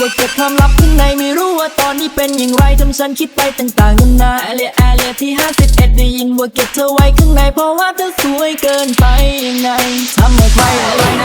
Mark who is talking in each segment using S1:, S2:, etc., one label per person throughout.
S1: ว่าเก็บความลับข้างในไม่รู้ว่าตอนนี้เป็นอย่างไรทำฉันคิดไปต่างๆนานาแอเลียแอเลียที่51ได้ยินว่าเก็บเธอไว้ข้างในเพราะว่าเธอสวยเกินไปยังไงทำให้ใอะไร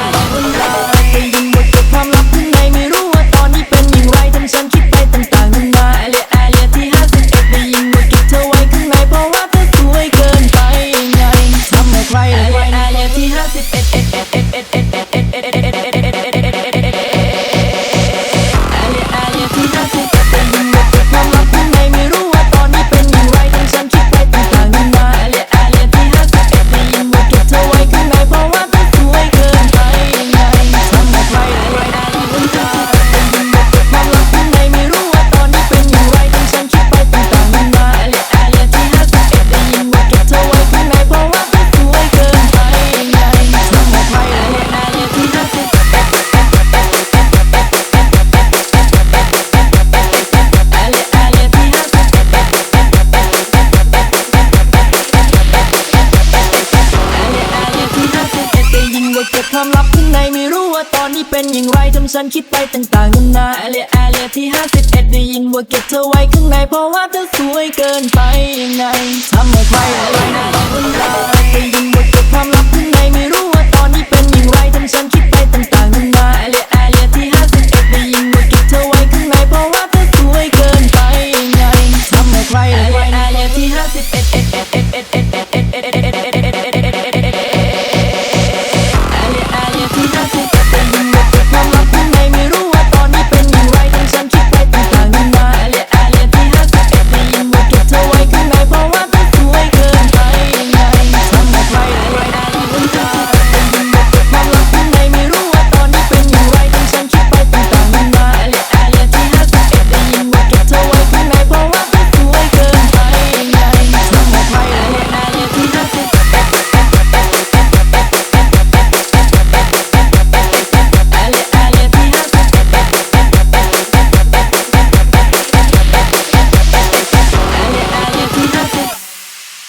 S1: เก็บความลับข้างในไม่รู้ว่าตอนนี้เป็นอย่างไรทำฉันคิดไปต่างๆนานาแอเลียแอเลียที่51ได้ยินว่าเก็บเธอไว้ข้างในเพราะว่าเธอสวยเกินไปยังไงทำให้ใครอะไรนะล